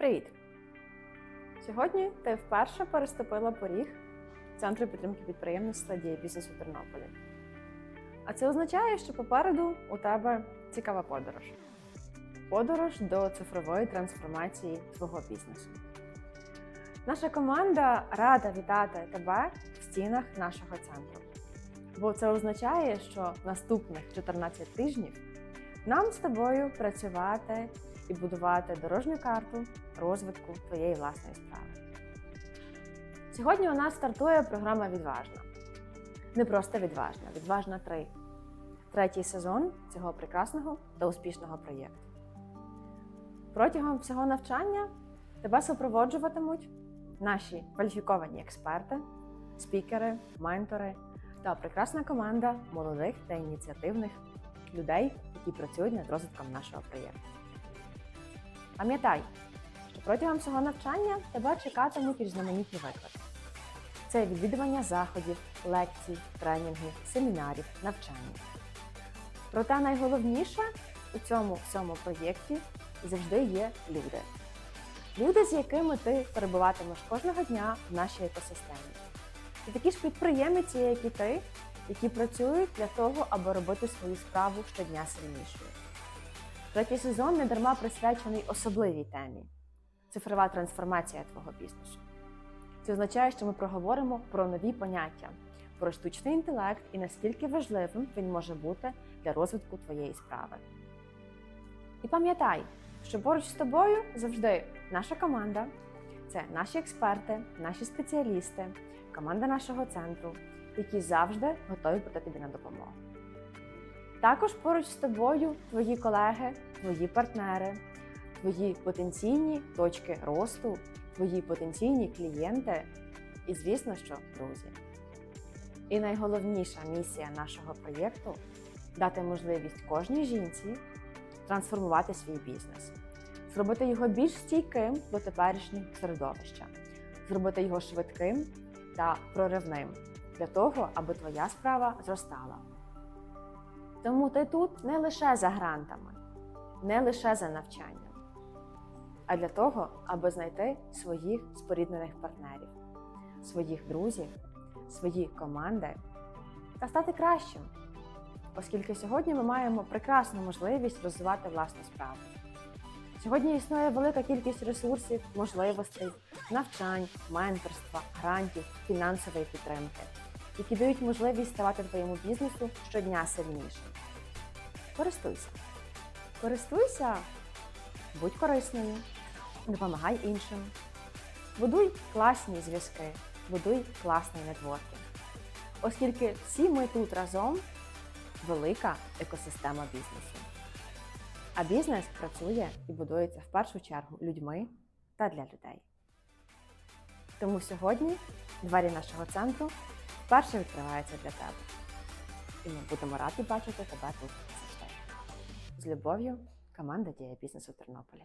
Привіт! Сьогодні ти вперше переступила поріг Центру підтримки підприємництва дії бізнес у Тернополі. А це означає, що попереду у тебе цікава подорож. Подорож до цифрової трансформації твого бізнесу. Наша команда рада вітати тебе в стінах нашого центру. Бо це означає, що наступних 14 тижнів нам з тобою працювати і будувати дорожню карту розвитку твоєї власної справи. Сьогодні у нас стартує програма Відважна. Не просто відважна, відважна 3. Третій сезон цього прекрасного та успішного проєкту. Протягом всього навчання тебе супроводжуватимуть наші кваліфіковані експерти, спікери, ментори та прекрасна команда молодих та ініціативних людей, які працюють над розвитком нашого проєкту. Пам'ятай, що протягом всього навчання тебе чекатимуть різноманітні виклади. Це відвідування заходів, лекцій, тренінгів, семінарів, навчання. Проте найголовніше у цьому всьому проєкті завжди є люди. Люди, з якими ти перебуватимеш кожного дня в нашій екосистемі. Це такі ж підприємці, як і ти, які працюють для того, аби робити свою справу щодня сильнішою. Третій сезон не дарма присвячений особливій темі цифрова трансформація твого бізнесу. Це означає, що ми проговоримо про нові поняття, про штучний інтелект і наскільки важливим він може бути для розвитку твоєї справи. І пам'ятай, що поруч з тобою завжди наша команда це наші експерти, наші спеціалісти, команда нашого центру, які завжди готові бути тобі на допомогу. Також поруч з тобою твої колеги, твої партнери, твої потенційні точки росту, твої потенційні клієнти і, звісно, що друзі. І найголовніша місія нашого проєкту дати можливість кожній жінці трансформувати свій бізнес, зробити його більш стійким до теперішнього середовища, зробити його швидким та проривним для того, аби твоя справа зростала. Тому ти тут не лише за грантами, не лише за навчанням, а для того, аби знайти своїх споріднених партнерів, своїх друзів, свої команди та стати кращим, оскільки сьогодні ми маємо прекрасну можливість розвивати власну справу. Сьогодні існує велика кількість ресурсів, можливостей, навчань, менторства, грантів, фінансової підтримки, які дають можливість ставати твоєму бізнесу щодня сильнішим. Користуйся. Користуйся, будь корисною, допомагай іншим. Будуй класні зв'язки, будуй класний нетворкінг. Оскільки всі ми тут разом велика екосистема бізнесу. А бізнес працює і будується в першу чергу людьми та для людей. Тому сьогодні двері нашого центру вперше відкривається для тебе. І ми будемо раді бачити тебе тут завжди. З любов'ю, команда Дія бізнесу Тернополі.